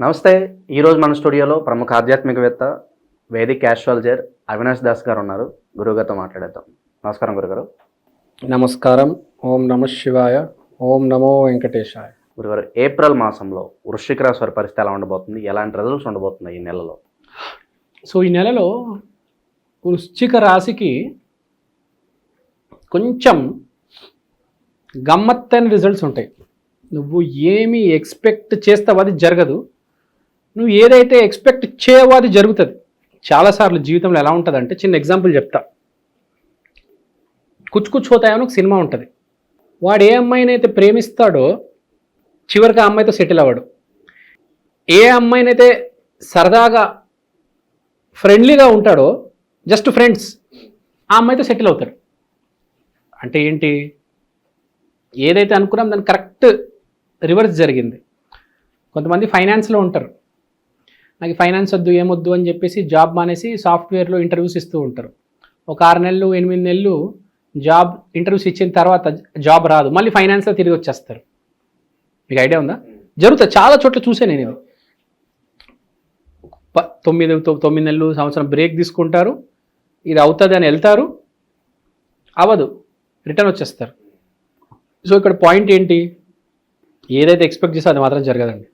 నమస్తే ఈరోజు మన స్టూడియోలో ప్రముఖ ఆధ్యాత్మికవేత్త వేదిక్ క్యాస్ట్రాలజర్ అవినాష్ దాస్ గారు ఉన్నారు. గురువుగారితో మాట్లాడేద్దాం. నమస్కారం గురుగారు. నమస్కారం. ఓం నమ శివాయ. ఓం నమో వెంకటేశాయ. గురుగారు ఏప్రిల్ మాసంలో వృశ్చిక రాశి వారి పరిస్థితి ఎలా ఉండబోతుంది? ఎలాంటి రిజల్ట్స్ ఉండబోతున్నాయి ఈ నెలలో? సో ఈ నెలలో వృశ్చిక రాశికి కొంచెం గమ్మత్తైన రిజల్ట్స్ ఉంటాయి. నువ్వు ఏమి ఎక్స్పెక్ట్ చేస్తావో అది జరగదు. నువ్వు ఏదైతే ఎక్స్పెక్ట్ చేయవో అది జరుగుతుంది. చాలాసార్లు జీవితంలో ఎలా ఉంటుంది అంటే చిన్న ఎగ్జాంపుల్ చెప్తా. కుచ్చు కుచ్చు హోతాయని ఒక సినిమా ఉంటుంది. వాడు ఏ అమ్మాయినైతే ప్రేమిస్తాడో చివరికి ఆ అమ్మాయితో సెటిల్ అవ్వడు. ఏ అమ్మాయినైతే సరదాగా ఫ్రెండ్లీగా ఉంటాడో జస్ట్ ఫ్రెండ్స్ ఆ అమ్మాయితో సెటిల్ అవుతాడు. అంటే ఏంటి? ఏదైతే అనుకున్నాం దాని కరెక్ట్ రివర్స్ జరిగింది. కొంతమంది ఫైనాన్స్లో ఉంటారు. నాకు ఫైనాన్స్ వద్దు ఏమొద్దు అని చెప్పేసి జాబ్ మానేసి సాఫ్ట్వేర్లో ఇంటర్వ్యూస్ ఇస్తూ ఉంటారు. ఒక ఆరు నెలలు ఎనిమిది నెలలు జాబ్ ఇంటర్వ్యూస్ ఇచ్చిన తర్వాత జాబ్ రాదు. మళ్ళీ ఫైనాన్స్లో తిరిగి వచ్చేస్తారు. మీకు ఐడియా ఉందా? జరుగుతుంది. చాలా చోట్ల చూసే నేను ఇది. తొమ్మిది తొమ్మిది నెలలు సంవత్సరం బ్రేక్ తీసుకుంటారు. ఇది అవుతుంది అని వెళ్తారు. అవ్వదు. రిటర్న్ వచ్చేస్తారు. సో ఇక్కడ పాయింట్ ఏంటి? ఏదైతే ఎక్స్పెక్ట్ చేస్తే అది మాత్రం జరగదండి.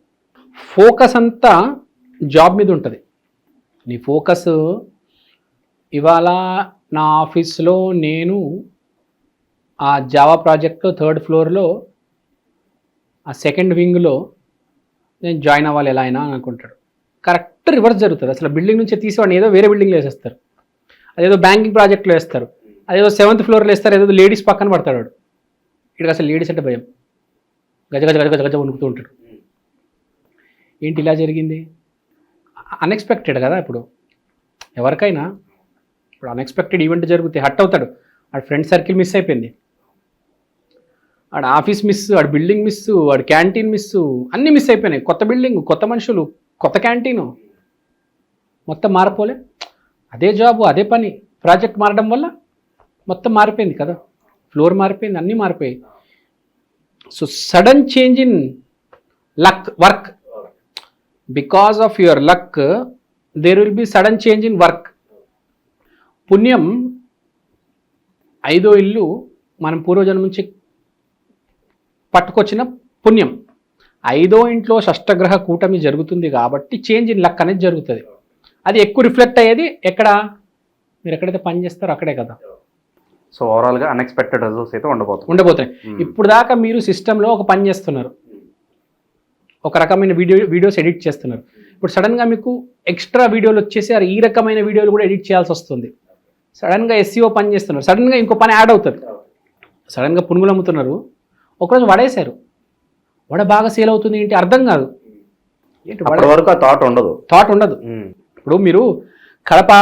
ఫోకస్ అంతా జాబ్ మీద ఉంటుంది. నీ ఫోకస్ ఇవాళ నా ఆఫీస్లో నేను ఆ జావా ప్రాజెక్ట్లో థర్డ్ ఫ్లోర్లో ఆ సెకండ్ వింగ్లో నేను జాయిన్ అవ్వాలి ఎలా అయినా అని అనుకుంటాడు. కరెక్ట్ రివర్స్ జరుగుతుంది. అసలు బిల్డింగ్ నుంచి తీసేవాడిని ఏదో వేరే బిల్డింగ్లో వేసేస్తారు. అదేదో బ్యాంకింగ్ ప్రాజెక్ట్లో వేస్తారు. అదేదో సెవెంత్ ఫ్లోర్లో వేస్తారు. ఏదో లేడీస్ పక్కన పడతాడు వాడు. ఇక్కడ అసలు లేడీస్ అంటే భయం. గజ గజ గజ గజ గజ వణుకుతూ ఉంటాడు. ఏంటి ఇలా జరిగింది? అన్ఎక్స్పెక్టెడ్ కదా ఇప్పుడు. ఎవరికైనా ఇప్పుడు అన్ఎక్స్పెక్టెడ్ ఈవెంట్ జరిగితే హట్ అవుతాడు. ఆడ ఫ్రెండ్ సర్కిల్ మిస్ అయిపోయింది. ఆడ ఆఫీస్ మిస్ ఆడ బిల్డింగ్ మిస్ ఆడ క్యాంటీన్ మిస్ అన్నీ మిస్ అయిపోయినాయి. కొత్త బిల్డింగ్ కొత్త మనుషులు కొత్త క్యాంటీను మొత్తం మారిపోలే. అదే జాబు అదే పని ప్రాజెక్ట్ మారడం వల్ల మొత్తం మారిపోయింది కదా. ఫ్లోర్ మారిపోయింది అన్నీ మారిపోయాయి. So sudden change in luck work because of your luck there will be sudden change in work పుణ్యం ఐదో ఇల్లు మనం పూర్వజన్మ నుంచి పట్టుకొచ్చిన పుణ్యం. ఐదో ఇంట్లో షష్టగ్రహ కూటమి జరుగుతుంది కాబట్టి చేంజ్ ఇన్ లక్ అనేది జరుగుతుంది. అది ఎక్కువ రిఫ్లెక్ట్ అయ్యేది ఎక్కడ? మీరు ఎక్కడైతే పని చేస్తారో అక్కడే కదా. సో ఓవరాల్గా అన్ఎక్స్పెక్టెడ్ రిజల్ట్స్ అయితే ఉండబోతుంది ఉండబోతున్నాయి. ఇప్పుడు దాకా మీరు సిస్టంలో ఒక పని చేస్తున్నారు. ఒక రకమైన వీడియో వీడియోస్ ఎడిట్ చేస్తున్నారు. ఇప్పుడు సడన్గా మీకు ఎక్స్ట్రా వీడియోలు వచ్చేసి ఈ రకమైన వీడియోలు కూడా ఎడిట్ చేయాల్సి వస్తుంది. సడన్గా ఎస్సీఓ పని చేస్తున్నారు. సడన్గా ఇంకో పని యాడ్ అవుతుంది. సడన్గా పునుగులు అమ్ముతున్నారు. ఒకరోజు వడేశారు. వడ బాగా సేల్ అవుతుంది ఏంటి అర్థం కాదు. ఏంటి వరకు థాట్ ఉండదు. థాట్ ఉండదు. ఇప్పుడు మీరు కడప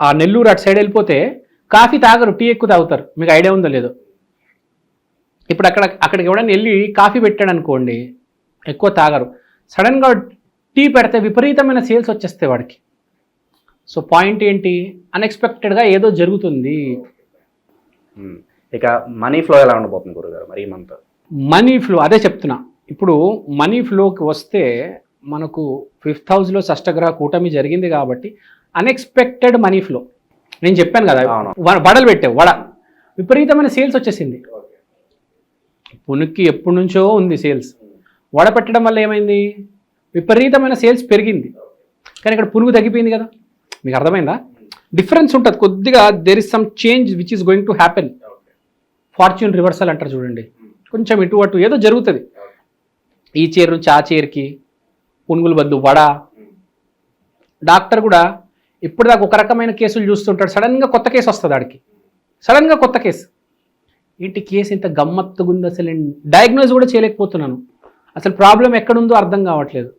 ఆ నెల్లూరు అటు సైడ్ వెళ్ళిపోతే కాఫీ తాగరు టీ ఎక్కువ తాగుతారు. మీకు ఐడియా ఉందో లేదో. ఇప్పుడు అక్కడ అక్కడికి ఎవడైనా వెళ్ళి కాఫీ పెట్టాడు అనుకోండి ఎక్కువ తాగరు. సడన్గా టీ పెడితే విపరీతమైన సేల్స్ వచ్చేస్తాయి వాడికి. సో పాయింట్ ఏంటి? అన్ఎక్స్పెక్టెడ్గా ఏదో జరుగుతుంది. ఇక మనీ ఫ్లో ఎలా ఉండబోతుంది గురుగారు మరి మంత్? మనీ ఫ్లో అదే చెప్తున్నా. ఇప్పుడు మనీ ఫ్లోకి వస్తే మనకు ఫిఫ్త్ హౌస్లో షష్టగ్రహ కూటమి జరిగింది కాబట్టి అన్ఎక్స్పెక్టెడ్ మనీ ఫ్లో. నేను చెప్పాను కదా వడలు పెట్టావు వడ. విపరీతమైన సేల్స్ వచ్చేసింది. పునుక్కి ఎప్పటి నుంచో ఉంది సేల్స్. వడ పెట్టడం వల్ల ఏమైంది? విపరీతమైన సేల్స్ పెరిగింది. కానీ ఇక్కడ పురుగు తగ్గిపోయింది కదా? మీకు అర్థమైందా? డిఫరెన్స్ ఉంటుంది. కొద్దిగా there is some change which is going to happen fortune reversal అంటారు చూడండి. కొంచెం ఇటు అటు ఏదో జరుగుతుంది. ఈ చైర్ నుంచి ఆ చైర్కి పునుగులు బద్దు వడ. డాక్టర్ కూడా ఇప్పుడు దాకా ఒక రకమైన కేసులు చూస్తుంటాడు. సడన్గా కొత్త కేసు వస్తుంది ఆడికి. సడన్గా కొత్త కేసు. ఏంటి కేసు ఇంత గమ్మత్తుగుంది అసలు? డయాగ్నోజ్ కూడా చేయలేకపోతున్నాను. అసలు ప్రాబ్లం ఎక్కడుందో అర్థం కావట్లేదు.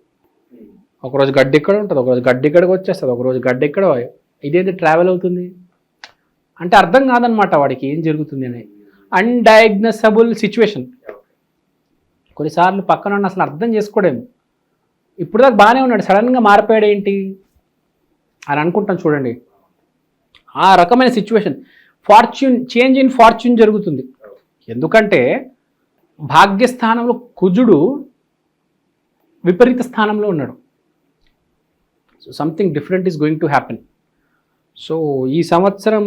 ఒకరోజు గడ్డి ఇక్కడ ఉంటుంది? ఒకరోజు గడ్డి ఇక్కడికి వచ్చేస్తుంది. ఒకరోజు గడ్డి ఇక్కడ ఇదేంటి ట్రావెల్ అవుతుంది? అంటే అర్థం కాదనమాట వాడికి ఏం జరుగుతుంది అని. అన్డయాగ్నసబుల్ సిచ్యువేషన్ కొన్నిసార్లు పక్కన ఉన్న అసలు అర్థం చేసుకోడేమో ఇప్పుడు దాకా బాగానే ఉన్నాడు. సడన్గా మారిపోయాడు ఏంటి? అని అనుకుంటాం చూడండి. ఆ రకమైన situation fortune change in fortune జరుగుతుంది. ఎందుకంటే భాగ్యస్థానంలో కుజుడు విపరీత స్థానంలో ఉన్నాడు. So something different is going to happen so ఈ సంవత్సరం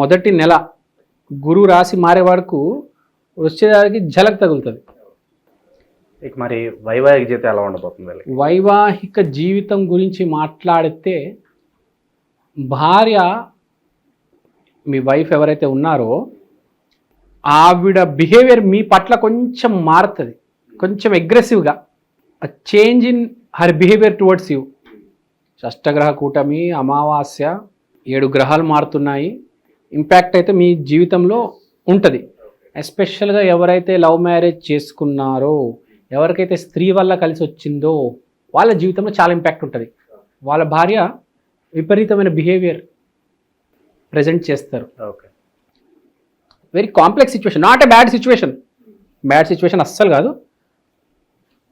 మొదటి నెల గురు రాశి మారే వరకు వచ్చేదానికి ఝలక్ తగులుతుంది. ఇక మరి వైవాహిక జీవితం ఎలా ఉండబోతుంది వైవాహిక జీవితం గురించి మాట్లాడితే భార్య మీ వైఫ్ ఎవరైతే ఉన్నారో ఆవిడ బిహేవియర్ మీ పట్ల కొంచెం మారుతుంది. కొంచెం అగ్రెసివ్గా change in her behaviour towards you షష్టగ్రహ కూటమి అమావాస్య ఏడు గ్రహాలు మారుతున్నాయి. ఇంపాక్ట్ అయితే మీ జీవితంలో ఉంటుంది. ఎస్పెషల్గా ఎవరైతే లవ్ మ్యారేజ్ చేసుకున్నారో ఎవరికైతే స్త్రీ వల్ల కలిసి వచ్చిందో వాళ్ళ జీవితంలో చాలా ఇంపాక్ట్ ఉంటుంది. వాళ్ళ భార్య విపరీతమైన బిహేవియర్ ప్రజెంట్ చేస్తారు. Okay. Very complex situation not a bad situation bad situation అస్సలు కాదు.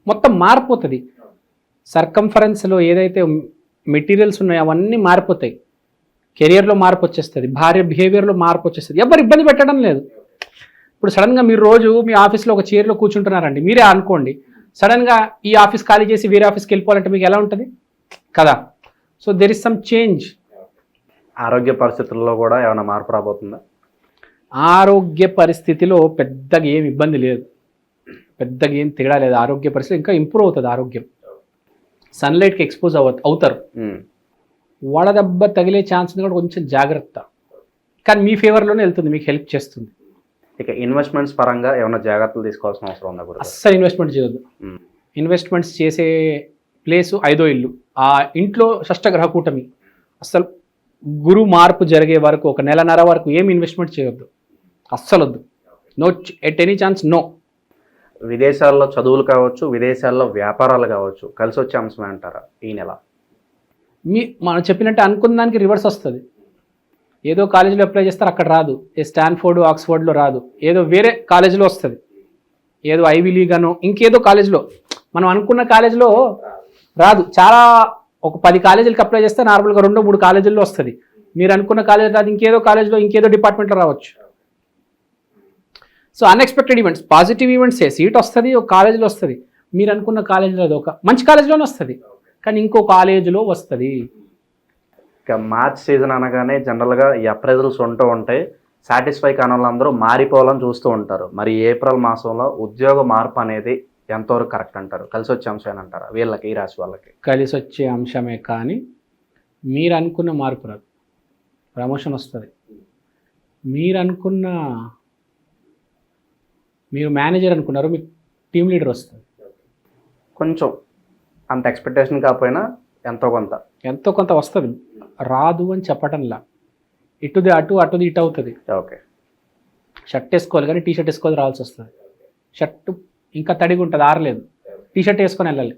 మొత్తం మారిపోతుంది. సర్కంఫరెన్స్లో ఏదైతే మెటీరియల్స్ ఉన్నాయో అవన్నీ మారిపోతాయి. కెరియర్లో మార్పు వచ్చేస్తుంది. భార్య బిహేవియర్లో మార్పు వచ్చేస్తుంది. ఎవరు ఇబ్బంది పెట్టడం లేదు. ఇప్పుడు సడన్గా మీరు రోజు మీ ఆఫీస్లో ఒక చైర్లో కూర్చుంటున్నారండి. మీరే అనుకోండి. సడన్గా ఈ ఆఫీస్ ఖాళీ చేసి వేరే ఆఫీస్కి వెళ్ళిపోవాలంటే మీకు ఎలా ఉంటుంది? కదా. So there is some change ఆరోగ్య పరిస్థితుల్లో కూడా ఏమైనా మార్పు రాబోతుందా? ఆరోగ్య పరిస్థితిలో పెద్దగా ఏం ఇబ్బంది లేదు. పెద్దగా ఏం తేడా లేదు. ఆరోగ్య పరిస్థితి ఇంకా ఇంప్రూవ్ అవుతుంది ఆరోగ్యం. సన్లైట్కి ఎక్స్పోజ్ అవ అవుతారు. వడదెబ్బ తగిలే ఛాన్స్ కూడా కొంచెం జాగ్రత్త. కానీ మీ ఫేవర్లోనే వెళ్తుంది మీకు హెల్ప్ చేస్తుంది. ఇక ఇన్వెస్ట్మెంట్స్ పరంగా ఏమైనా జాగ్రత్తలు తీసుకోవాల్సిన అవసరం ఉందా గురు అస్సలు ఇన్వెస్ట్మెంట్ చేయొద్దు. ఇన్వెస్ట్మెంట్స్ చేసే ప్లేసు ఐదో ఇల్లు. ఆ ఇంట్లో షష్టగ్రహ కూటమి. అస్సలు గురు మార్పు జరిగే వరకు ఒక నెలన్నర వరకు ఏం ఇన్వెస్ట్మెంట్ చేయొద్దు. అస్సలు వద్దు no at any chance no విదేశాల్లో చదువులు కావచ్చు విదేశాల్లో వ్యాపారాలు కావచ్చు కలిసి వచ్చే అంశమే అంటారా ఈ నెల? మీ మనం చెప్పినట్టు అనుకున్న దానికి రివర్స్ వస్తుంది. ఏదో కాలేజీలో అప్లై చేస్తారు అక్కడ రాదు. ఏ స్టాన్ఫోర్డ్ ఆక్స్ఫోర్డ్లో రాదు. ఏదో వేరే కాలేజీలో వస్తుంది. ఏదో ఐవీ లీగ్ అనో ఇంకేదో కాలేజీలో. మనం అనుకున్న కాలేజీలో రాదు. చాలా ఒక పది కాలేజీలకు అప్లై చేస్తే నార్మల్గా రెండో మూడు కాలేజీల్లో వస్తుంది. మీరు అనుకున్న కాలేజ్ రాదు ఇంకేదో కాలేజీలో ఇంకేదో డిపార్ట్మెంట్లో రావచ్చు. సో అన్ఎక్స్పెక్టెడ్ ఈవెంట్స్ పాజిటివ్ ఈవెంట్సే సీట్ వస్తుంది ఒక కాలేజీలో వస్తుంది. మీరు అనుకున్న కాలేజీలో అది ఒక మంచి కాలేజీలోనే వస్తుంది. కానీ ఇంకో కాలేజీలో వస్తుంది. ఇక మార్చ్ సీజన్ అనగానే జనరల్గా ఈ అప్రైజల్స్ ఉంటూ ఉంటాయి. సాటిస్ఫై కాని వాళ్ళందరూ మారిపోవాలని చూస్తూ ఉంటారు. మరి ఏప్రిల్ మాసంలో ఉద్యోగ మార్పు అనేది ఎంతవరకు కరెక్ట్ అంటారు? కలిసి వచ్చే అంశం అంటారా వీళ్ళకి ఈ రాశి వాళ్ళకి. కలిసి వచ్చే అంశమే కానీ మీరు అనుకున్న మార్పు రాదు. ప్రమోషన్ వస్తుంది. మీరు అనుకున్న మీరు మేనేజర్ అనుకున్నారు మీకు టీమ్ లీడర్ వస్తుంది. కొంచెం అంత ఎక్స్పెక్టేషన్ కాకపోయినా ఎంతో కొంత. ఎంతో కొంత వస్తుంది. రాదు అని చెప్పటంలా. ఇటుది అటు అటుది ఇటు అవుతుంది. ఓకే. షర్ట్ వేసుకోవాలి కానీ టీ షర్ట్ వేసుకోవాలి రావాల్సి వస్తుంది. షర్ట్ ఇంకా తడిగా ఉంటుంది ఆరలేదు. టీ షర్ట్ వేసుకొని వెళ్ళాలి.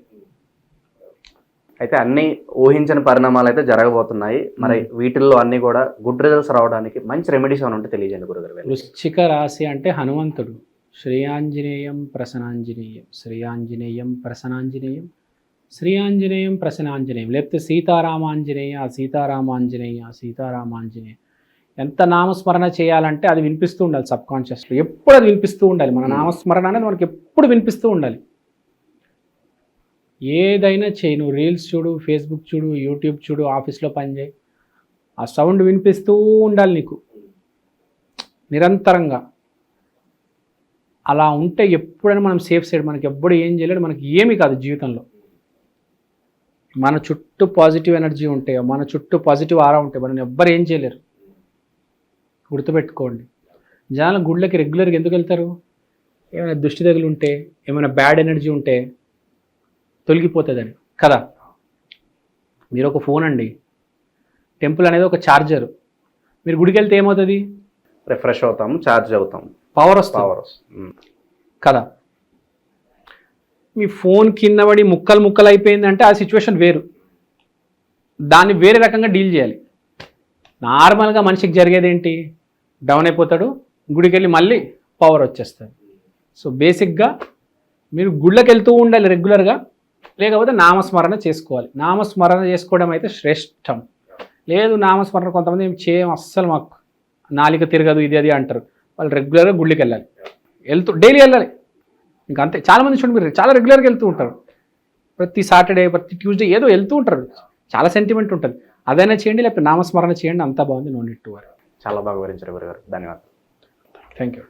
అయితే అన్ని ఊహించని పరిణామాలు అయితే జరగబోతున్నాయి. మరి వీటిల్లో అన్ని కూడా గుడ్ రిజల్ట్స్ రావడానికి మంచి రెమెడీస్ అని ఉంటే తెలియజేయండి గురుగారు. వృశ్చిక రాశి అంటే హనుమంతుడు. శ్రీయాంజనేయం ప్రసనాంజనేయం శ్రీయాంజనేయం ప్రసనాంజనేయం శ్రీయాంజనేయం ప్రసనాంజనేయం లేకపోతే సీతారామాంజనేయ సీతారామాంజనేయ సీతారామాంజనేయ. ఎంత నామస్మరణ చేయాలంటే అది వినిపిస్తూ ఉండాలి సబ్ కాన్షియస్లో ఎప్పుడు అది వినిపిస్తూ ఉండాలి. మన నామస్మరణ అనేది మనకి ఎప్పుడు వినిపిస్తూ ఉండాలి. ఏదైనా చేయి నువ్వు రీల్స్ చూడు ఫేస్బుక్ చూడు యూట్యూబ్ చూడు ఆఫీస్లో పనిచేయి ఆ సౌండ్ వినిపిస్తూ ఉండాలి నీకు. నిరంతరంగా. అలా ఉంటే ఎప్పుడైనా మనం సేఫ్ సైడ్ మనకి ఎప్పుడు ఏం చేయలేడు మనకి ఏమీ కాదు జీవితంలో. మన చుట్టూ పాజిటివ్ ఎనర్జీ ఉంటే మన చుట్టూ పాజిటివ్ ఆరా ఉంటే మనం ఎవ్వరు ఏం చేయలేరు. గుర్తుపెట్టుకోండి. జనాలు గుళ్ళకి రెగ్యులర్గా ఎందుకు వెళ్తారు? ఏమైనా దుష్టి తగులు ఉంటే ఏమైనా బ్యాడ్ ఎనర్జీ ఉంటే తొలగిపోతుందని. కదా? మీరు ఒక ఫోన్ అండి. టెంపుల్ అనేది ఒక ఛార్జర్ మీరు గుడికి వెళ్తే ఏమవుతుంది? రిఫ్రెష్ అవుతాము ఛార్జ్ అవుతాము పవర్ వస్తుంది. పవర్ కదా? మీ ఫోన్ కింద పడి ముక్కలు ముక్కలు అయిపోయిందంటే ఆ సిచ్యువేషన్ వేరు. దాన్ని వేరే రకంగా డీల్ చేయాలి. నార్మల్గా మనిషికి జరిగేది ఏంటి డౌన్ అయిపోతాడు గుడికి వెళ్ళి మళ్ళీ పవర్ వచ్చేస్తుంది. సో బేసిక్గా మీరు గుళ్ళకి వెళ్తూ ఉండాలి రెగ్యులర్గా లేకపోతే నామస్మరణ చేసుకోవాలి. నామస్మరణ చేసుకోవడం అయితే శ్రేష్టం. లేదు నామస్మరణ కొంతమంది ఏం చేయం అస్సలు మాకు నాలిక తిరగదు ఇది అది అంటారు. వాళ్ళు రెగ్యులర్గా గుళ్ళకి వెళ్ళాలి. వెళ్తూ డైలీ వెళ్ళాలి. ఇంకా అంతే. చాలా మంది చూడండి మీరు చాలా రెగ్యులర్గా వెళ్తూ ఉంటారు. ప్రతి సాటర్డే ప్రతి ట్యూస్డే ఏదో వెళ్తూ ఉంటారు. చాలా సెంటిమెంట్ ఉంటుంది. అదైనా చేయండి లేకపోతే నామస్మరణ చేయండి అంతా బాగుంది. నో నెట్ వర్ చాలా బాగా వివరించారు గురుగారు. ధన్యవాదాలు. Thank you